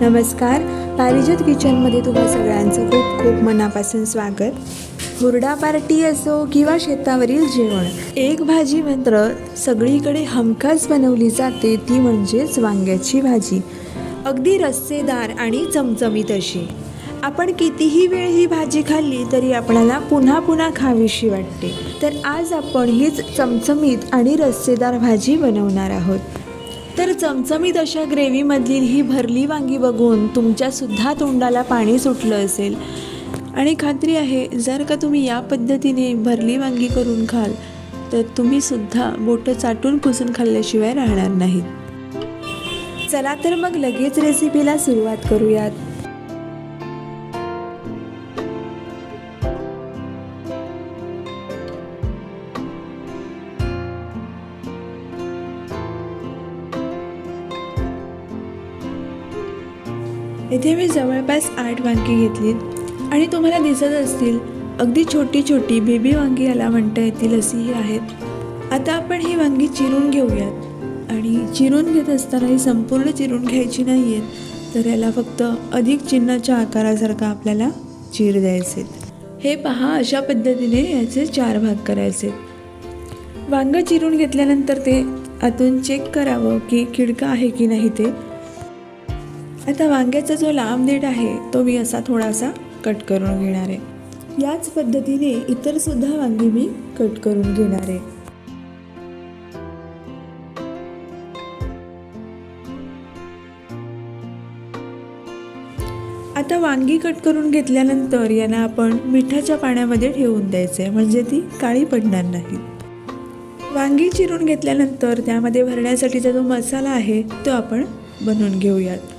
नमस्कार. पारिजात किचनमध्ये तुम्हा सगळ्यांचं खूप खूप मनापासून स्वागत. हुरडा पार्टी असो किंवा शेतावरील जेवण एक भाजी मात्र सगळीकडे हमखास बनवली जाते ती म्हणजेच वांग्याची भाजी. अगदी रस्सेदार आणि चमचमीत अशी. आपण कितीही वेळ ही भाजी खाल्ली तरी आपल्याला पुन्हा पुन्हा खावीशी वाटते. तर आज आपण हीच चमचमीत आणि रस्सेदार भाजी बनवणार आहोत. तर चमचमीत अशा ग्रेव्हीमधली ही भरली वांगी बघून तुमच्यासुद्धा तोंडाला पाणी सुटलं असेल. आणि खात्री आहे जर का तुम्ही या पद्धतीने भरली वांगी करून खाल तर तुम्हीसुद्धा बोटं चाटून पुसून खाल्ल्याशिवाय राहणार नाहीत. चला तर मग लगेच रेसिपीला सुरुवात करूयात. इथे मी जवळपास आठ वांगी घेतलीत. आणि तुम्हाला दिसत असतील अगदी छोटी छोटी बेबी वांगी याला म्हणता येतील अशी ही आहेत. आता आपण ही वांगी चिरून घेऊयात. आणि चिरून घेत असताना ही संपूर्ण चिरून घ्यायची नाही आहेत तर याला फक्त अधिक चिन्हाच्या आकारासारखा आपल्याला चीर द्यायचे. हे पहा अशा पद्धतीने याचे चार भाग करायचे. वांगं चिरून घेतल्यानंतर ते आतून चेक करावं की खिडकं आहे की नाही ते. आता वांग्याचा जो लांब देठ आहे तो मी असा थोडासा कट करून घेणार आहे. याच पद्धतीने इतर सुद्धा वांगी मी कट करून घेणार आहे. आता वांगी कट करून घेतल्यानंतर यांना आपण मिठाच्या पाण्यामध्ये ठेवून द्यायचे म्हणजे ती काळी पडणार नाही. वांगी चिरून घेतल्यानंतर त्यामध्ये भरण्यासाठीचा जो मसाला आहे तो आपण बनवून घेऊयात.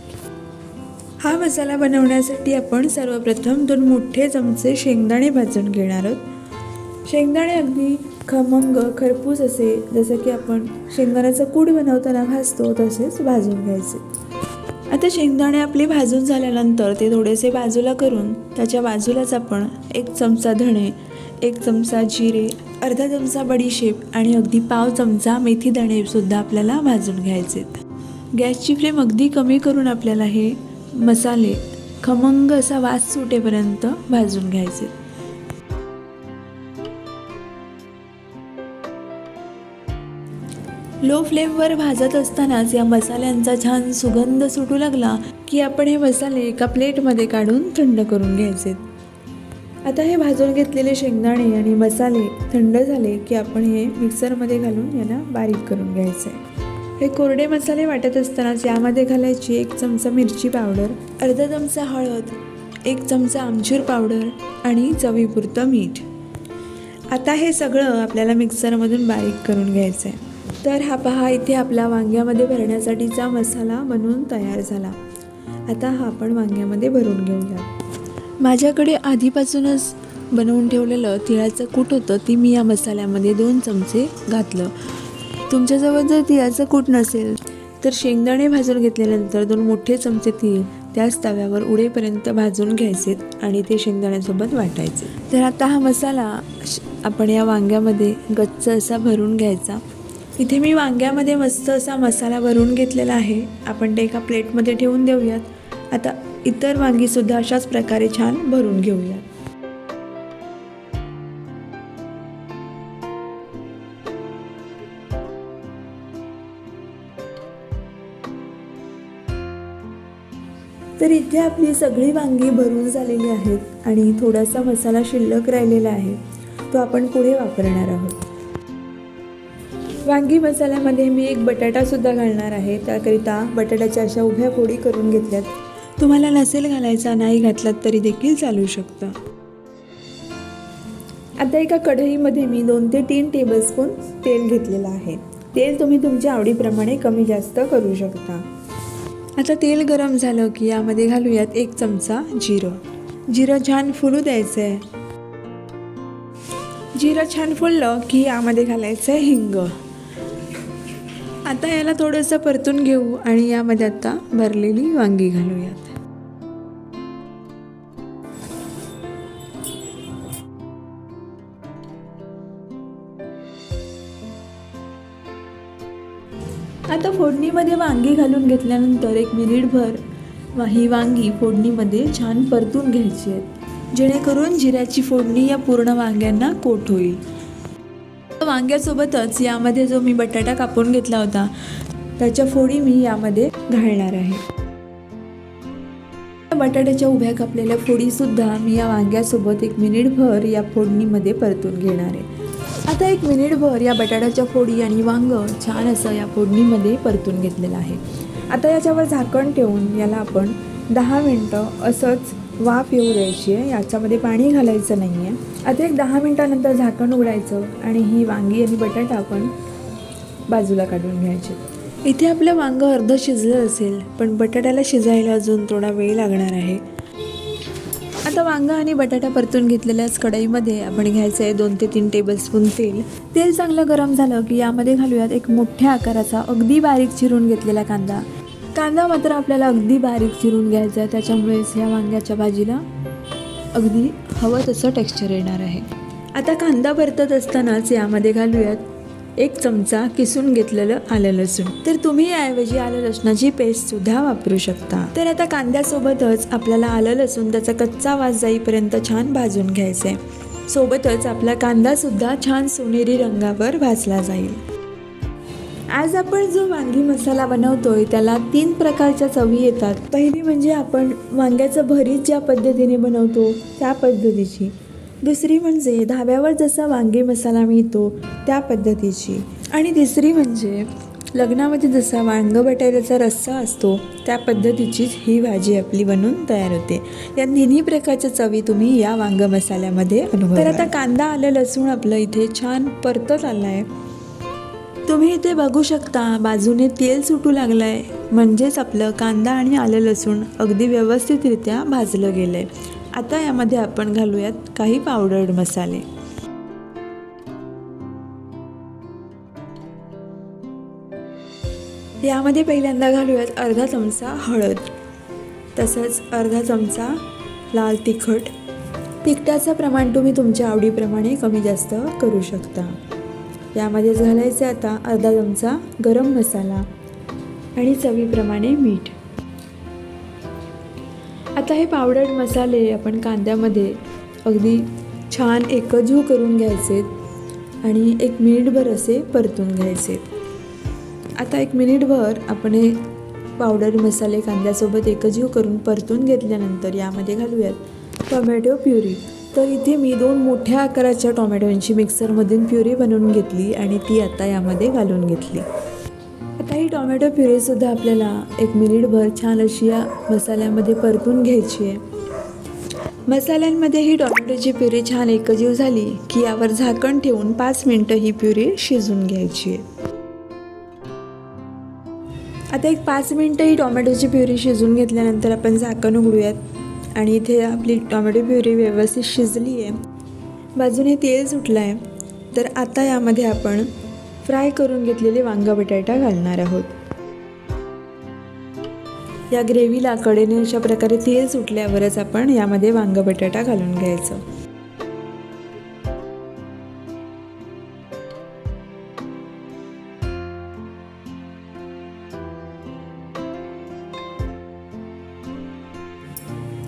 हा मसाला बनवण्यासाठी आपण सर्वप्रथम दोन मोठे चमचे शेंगदाणे भाजून घेणार आहोत. शेंगदाणे अगदी खमंग खरपूस असे जसं की आपण शेंगदाण्याचं कूड बनवताना भाजतो तसेच भाजून घ्यायचे. आता शेंगदाणे आपले भाजून झाल्यानंतर ते थोडेसे बाजूला करून त्याच्या बाजूलाच आपण एक चमचा धणे एक चमचा जिरे अर्धा चमचा बडीशेप आणि अगदी पाव चमचा मेथी दाणे सुद्धा आपल्याला भाजून घ्यायचेत. गॅसची फ्लेम अगदी कमी करून आपल्याला हे मसाले खमंग असा वास सुटेपर्यंत भाजून घ्यायचे. लो फ्लेमवर भाजत असतानाच या मसाल्यांचा छान सुगंध सुटू लागला की आपण हे मसाले एका प्लेटमध्ये काढून थंड करून घ्यायचे. आता हे भाजून घेतलेले शेंगदाणे आणि मसाले थंड झाले की आपण हे मिक्सरमध्ये घालून यांना बारीक करून घ्यायचं. आहे हे कोरडे मसाले वाटत असतानाच यामध्ये घालायची एक चमचा मिरची पावडर अर्धा चमचा हळद एक चमचा आमचूर पावडर आणि चवीपुरतं मीठ. आता हे सगळं आपल्याला मिक्सरमधून बारीक करून घ्यायचं आहे तर हा पहा इथे आपला वांग्यामध्ये भरण्यासाठीचा मसाला बनवून तयार झाला. आता हा आपण वांग्यामध्ये भरून घेऊया. माझ्याकडे आधीपासूनच बनवून ठेवलेलं तिळाचं कूट होतं ती मी या मसाल्यामध्ये दोन चमचे घातलं. तुमच्याजवळ जर तिळाचं कूट नसेल तर शेंगदाणे भाजून घेतल्यानंतर दोन मोठे चमचे तीळ त्याच तव्यावर उडेपर्यंत भाजून घ्यायचे आणि ते शेंगदाण्यासोबत वाटायचे. तर आता हा मसाला श- आपण या वांग्यामध्ये गच्च असा भरून घ्यायचा. इथे मी वांग्यामध्ये मस्त असा मसाला भरून घेतलेला आहे. आपण ते एका प्लेटमध्ये ठेवून देऊयात. आता इतर वांगीसुद्धा अशाच प्रकारे छान भरून घेऊयात. तर इथे आपली सगळी वांगी भरून झालेली आहेत आणि थोडासा मसाला शिल्लक राहिलेला आहे तो आपण पुढे वापरणार आहोत. वांगी मसाल्यामध्ये मी एक बटाटासुद्धा घालणार आहे त्याकरिता बटाट्याच्या अशा उभ्या फोडी करून घेतल्यात. तुम्हाला नसेल घालायचा नाही घातलात तरी देखील चालू शकतं. आता एका कढईमध्ये मी दोन ते तीन टेबलस्पून तेल घेतलेलं आहे. तेल तुम्ही तुमच्या आवडीप्रमाणे कमी जास्त करू शकता. आता तेल गरम झालं की यामध्ये घालूयात एक चमचा जिरं. जिरं छान फुलू द्यायचं आहे जिरं छान फुललं की यामध्ये घालायचं आहे हिंग. आता याला थोडंसं परतून घेऊ आणि यामध्ये आता भरलेली वांगी घालूयात. आता फोडणीमध्ये वांगी घालून घेतल्यानंतर एक मिनिटभर वा- ही वांगी फोडणीमध्ये छान परतून घ्यायची आहेत. जेणेकरून जिऱ्याची फोडणी या पूर्ण वांग्यांना कोट होईल. वांग्यासोबतच यामध्ये जो मी बटाटा कापून घेतला होता त्याच्या फोडी मी यामध्ये घालणार आहे. बटाट्याच्या उभ्या कापलेल्या फोडीसुद्धा मी या वांग्यासोबत एक मिनिटभर या फोडणीमध्ये परतून घेणार आहे. आता एक मिनिटभर या बटाट्याच्या फोडी आणि वांग छान असं या फोडणीमध्ये परतून घेतलेलं आहे. आता याच्यावर झाकण ठेवून याला आपण दहा मिनटं असंच वाफ येऊ द्यायची आहे. याच्यामध्ये पाणी घालायचं नाही आहे आता एक दहा मिनटानंतर झाकण उघडायचं आणि ही वांगी आणि बटाटा आपण बाजूला काढून घ्यायचे. इथे आपलं वांगं अर्ध शिजलं असेल पण बटाट्याला शिजायला अजून थोडा वेळ लागणार आहे. आता वांगा आणि बटाटा परतून घेतलेल्याच कढईमध्ये आपण घ्यायचं आहे दोन ते तीन टेबलस्पून तेल. तेल चांगलं गरम झालं की यामध्ये घालूयात एक मोठ्या आकाराचा अगदी बारीक चिरून घेतलेला कांदा. कांदा मात्र आपल्याला अगदी बारीक चिरून घ्यायचा आहे त्याच्यामुळेच या वांग्याच्या भाजीला अगदी हवं तसं टेक्स्चर येणार आहे. आता कांदा परतत असतानाच यामध्ये घालूयात एक चमचा किसून घेतलेलं आलं लसूण. तर तुम्ही याऐवजी आलं लसणाची पेस्टसुद्धा वापरू शकता. तर आता कांद्यासोबतच आपल्याला आलं लसूण त्याचा कच्चा वास जाईपर्यंत छान भाजून घ्यायचं आहे सोबतच आपला कांदासुद्धा छान सोनेरी रंगावर भाजला जाईल. आज आपण जो वांगी मसाला बनवतोय त्याला तीन प्रकारच्या चवी येतात. पहिली म्हणजे आपण वांग्याचं भरीत ज्या पद्धतीने बनवतो त्या पद्धतीची. दुसरी म्हणजे धाब्यावर जसा वांगी मसाला मिळतो त्या पद्धतीची. आणि तिसरी म्हणजे लग्नामध्ये जसा वांग बटाट्याचा रस्सा असतो त्या पद्धतीचीच ही भाजी आपली बनून तयार होते. या तिन्ही प्रकारच्या चवी तुम्ही या वांग मसाल्यामध्ये अनुभव तर आता कांदा आलं लसूण आपलं इथे छान परतत आलं आहे तुम्ही इथे बघू शकता बाजूने तेल सुटू लागलं आहे म्हणजेच आपलं कांदा आणि आलं लसूण अगदी व्यवस्थितरित्या भाजलं गेलं आहे आता यामध्ये आपण घालूयात काही पावडर्ड मसाले. यामध्ये पहिल्यांदा घालूयात अर्धा चमचा हळद तसंच अर्धा चमचा लाल तिखट. तिखटाचं प्रमाण तुम्ही तुमच्या आवडीप्रमाणे कमी जास्त करू शकता. यामध्येच घालायचे आता अर्धा चमचा गरम मसाला आणि चवीप्रमाणे मीठ. आता हे पावडर मसाले आपण कांद्यामध्ये अगदी छान एकजीव करून घ्यायचे आणि एक मिनिटभर असे परतून घ्यायचे आता एक मिनिटभर आपण हे पावडर मसाले कांद्यासोबत एकजीव करून परतून घेतल्यानंतर यामध्ये घालूयात टोमॅटो प्युरी. तर इथे मी दोन मोठ्या आकाराच्या टोमॅटोंची मिक्सरमधून प्युरी बनवून घेतली आणि ती आता यामध्ये घालून घेतली. आता ही टोमॅटो प्युरीसुद्धा आपल्याला एक मिनिटभर छान अशी या मसाल्यामध्ये परतून घ्यायची आहे. मसाल्यांमध्ये ही टोमॅटोची प्युरी छान एकजीव झाली की यावर झाकण ठेवून पाच मिनटं ही प्युरी शिजून घ्यायची आहे. आता एक पाच मिनटं ही टोमॅटोची प्युरी शिजून घेतल्यानंतर आपण झाकण उघडूयात. आणि इथे आपली टॉमॅटो प्युरी व्यवस्थित शिजली आहे. बाजूने तेल सुटलं आहे तर आता यामध्ये आपण फ्राय करून घेतलेले वांगा बटाटा घालणार आहोत. या ग्रेव्हीला कडेने अशा प्रकारे तेल सुटल्यावरच आपण यामध्ये वांगा बटाटा घालून घ्यायचं.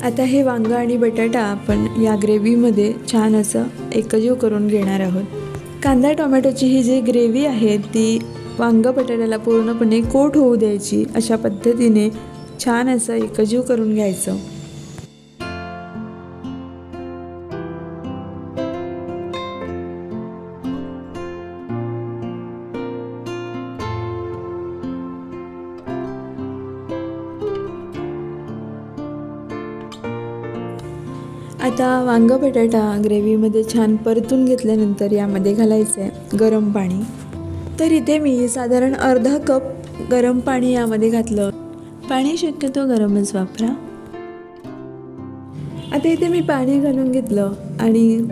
आता हे वांगा आणि बटाटा आपण या ग्रेव्हीमध्ये छान असं एकजीव करून घेणार आहोत. कांदा टोमॅटोची ही जी ग्रेव्ही आहे ती वांग बटाट्याला पूर्णपणे कोट होऊ द्यायची अशा पद्धतीने छान असं एकजीव करून घ्यायचं. आता वांग बटाटा ग्रेव्हीमध्ये छान परतून घेतल्यानंतर यामध्ये घालायचं आहे गरम पाणी. तर इथे मी साधारण अर्धा कप गरम पाणी यामध्ये घातलं. पाणी शक्यतो गरमच वापरा. आता इथे मी पाणी घालून घेतलं आणि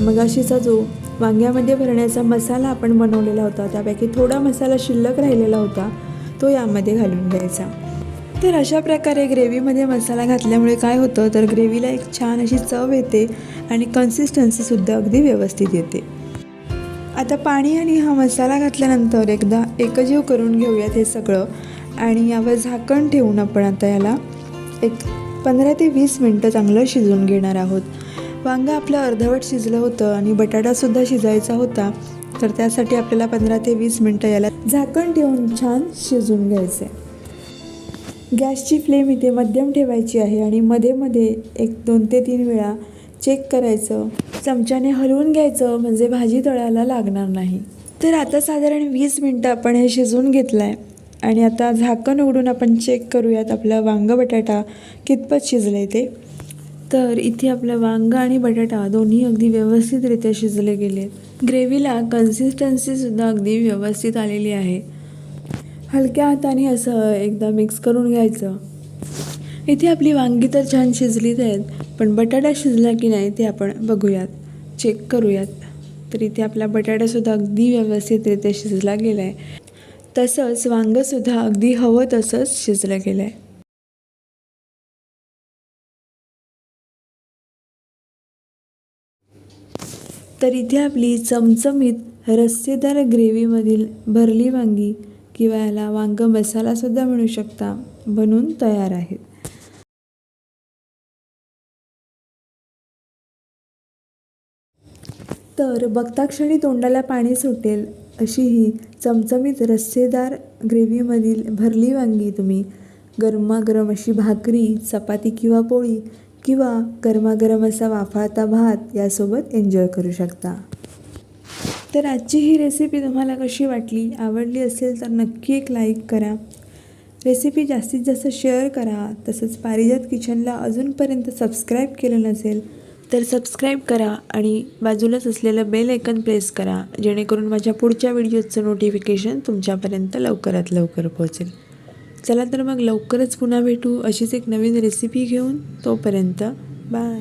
मगाशीचा जो वांग्यामध्ये भरण्याचा मसाला आपण बनवलेला होता त्यापैकी थोडा मसाला शिल्लक राहिलेला होता तो यामध्ये घालून द्यायचा तर अशा प्रकारे ग्रेव्हीमध्ये मसाला घातल्यामुळे काय होतं तर ग्रेव्हीला एक छान अशी चव येते आणि कन्सिस्टन्सीसुद्धा अगदी व्यवस्थित येते. आता पाणी आणि हा मसाला घातल्यानंतर एकदा एकजीव करून घेऊयात हे सगळं आणि यावर झाकण ठेवून आपण आता याला एक पंधरा ते वीस मिनटं चांगलं शिजवून घेणार आहोत. वांगं आपलं अर्धवट शिजलं होतं आणि बटाटासुद्धा शिजायचा होता तर त्यासाठी आपल्याला पंधरा ते वीस मिनटं याला झाकण ठेवून छान शिजवून घ्यायचं आहे गॅसची फ्लेम इथे मध्यम ठेवायची आहे आणि मध्ये मध्ये एक दोन ते तीन वेळा चेक करायचं. चमच्याने हलवून घ्यायचं म्हणजे भाजी तळायला लागणार नाही. तर आता साधारण वीस मिनटं आपण हे शिजवून घेतलं आहे आणि आता झाकण उघडून आपण चेक करूयात आपलं वांगं बटाटा कितपत शिजलं आहे ते. तर इथे आपलं वांगं आणि बटाटा दोन्ही अगदी व्यवस्थितरित्या शिजले गेले ग्रेव्हीला कन्सिस्टन्सीसुद्धा अगदी व्यवस्थित आलेली आहे. हलक्या हाताने असं एकदा मिक्स करून घ्यायचं. इथे आपली वांगी तर छान शिजलीच आहेत पण बटाटा शिजला की नाही ते आपण बघूयात. चेक करूयात. तर इथे आपला बटाटासुद्धा अगदी व्यवस्थितरित्या शिजला गेला आहे तसंच वांगंसुद्धा अगदी हवं तसंच शिजलं गेलं आहे तर इथे आपली चमचमीत रस्सेदार ग्रेव्हीमधील भरली वांगी किंवा याला वांग मसालासुद्धा म्हणू शकता. बनून तयार आहेत तर बघता क्षणी तोंडाला पाणी सुटेल अशी ही चमचमीत रस्सेदार ग्रेव्हीमधील भरली वांगी तुम्ही. गरमागरम अशी भाकरी चपाती किंवा पोळी किंवा गरमागरम असा वाफाळता भात यासोबत एन्जॉय करू शकता. तर आजची ही रेसिपी तुम्हाला कशी वाटली आवडली असेल तर नक्की एक लाईक करा. रेसिपी जास्तीत जास्त शेअर करा तसंच पारिजात किचनला अजूनपर्यंत सबस्क्राईब केलं नसेल तर सबस्क्राईब करा आणि बाजूलाच असलेलं बेल ऐकन प्रेस करा जेणेकरून माझ्या पुढच्या व्हिडिओचं नोटिफिकेशन तुमच्यापर्यंत लवकरात लवकर पोहोचेल. चला तर मग लवकरच पुन्हा भेटू अशीच एक नवीन रेसिपी घेऊन तोपर्यंत बाय